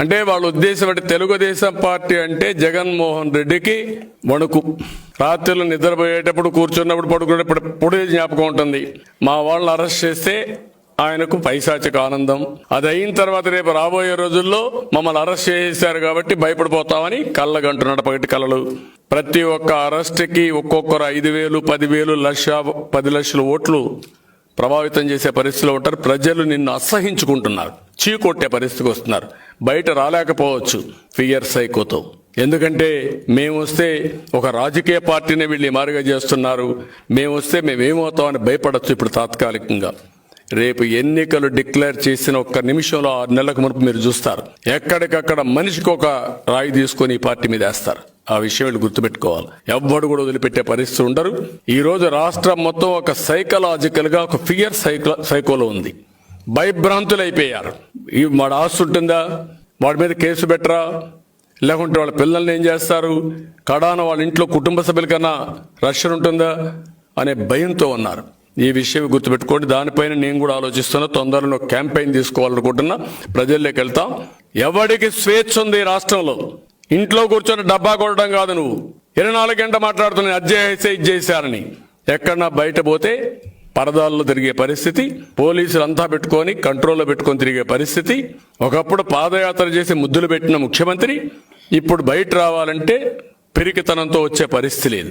అంటే వాళ్ళ ఉద్దేశం అంటే తెలుగుదేశం పార్టీ అంటే జగన్మోహన్ రెడ్డికి వణుకు. రాత్రులు నిద్రపోయేటప్పుడు కూర్చున్నప్పుడు పడుకునేటప్పుడు పొడి జ్ఞాపకం ఉంటుంది. మా వాళ్ళని అరెస్ట్ చేస్తే ఆయనకు పైశాచిక ఆనందం. అది అయిన తర్వాత రేపు రాబోయే రోజుల్లో మమ్మల్ని అరెస్ట్ చేశారు కాబట్టి భయపడిపోతామని కళ్ళగంటున్నాడు పగటి కళలు ప్రతి ఒక్క అరెస్ట్కి ఒక్కొక్కరు ఐదు వేలు పదివేలు లక్ష పది లక్షల ఓట్లు ప్రభావితం చేసే పరిస్థితిలో ఉంటారు. ప్రజలు నిన్ను అసహించుకుంటున్నారు. చీకొట్టే పరిస్థితికి వస్తున్నారు. బయట రాలేకపోవచ్చు. ఫియర్ సైకోతో ఎందుకంటే మేము వస్తే ఒక రాజకీయ పార్టీని వీళ్ళు మారుగా చేస్తున్నారు. మేము వస్తే మేమేమవుతామని భయపడచ్చు ఇప్పుడు తాత్కాలికంగా. రేపు ఎన్నికలు డిక్లేర్ చేసిన ఒక్క నిమిషంలో ఆరు నెలలకు మునుపు మీరు చూస్తారు. ఎక్కడికక్కడ మనిషికి ఒక రాయి తీసుకొని ఈ పార్టీ మీద వేస్తారు. ఆ విషయం వీళ్ళు గుర్తుపెట్టుకోవాలి. ఎవ్వడు కూడా వదిలిపెట్టే పరిస్థితి ఉండరు. ఈరోజు రాష్ట్రం మొత్తం ఒక సైకలాజికల్గా ఒక ఫియర్ సైకో సైకోలో ఉంది. భయభ్రాంతులు అయిపోయారు ఈ వాడు ఆస్తుంటుందా వాడి మీద కేసు పెట్టరా? లేకుంటే వాళ్ళ పిల్లల్ని ఏం చేస్తారు? కడాన వాళ్ళ ఇంట్లో కుటుంబ సభ్యుల కన్నా రక్షణ ఉంటుందా? అనే భయంతో ఉన్నారు. ఈ విషయం గుర్తుపెట్టుకోండి. దానిపైన నేను కూడా ఆలోచిస్తున్నా. తొందరలో క్యాంపెయిన్ తీసుకోవాలనుకుంటున్నా. ప్రజల్లోకి వెళ్తాం. ఎవడికి స్వేచ్ఛ ఉంది రాష్ట్రంలో? ఇంట్లో కూర్చొని డబ్బా కొట్టడం కాదు నువ్వు. ఇరవై నాలుగు గంట మాట్లాడుతున్నాను అది చేసే ఇది చేశారని ఎక్కడన్నా బయట పోతే పరదాల్లో తిరిగే పరిస్థితి పోలీసులు అంతా పెట్టుకొని కంట్రోల్లో పెట్టుకొని తిరిగే పరిస్థితి ఒకప్పుడు పాదయాత్ర చేసి ముద్దులు పెట్టిన ముఖ్యమంత్రి ఇప్పుడు బయట రావాలంటే పెరికితనంతో వచ్చే పరిస్థితి లేదు.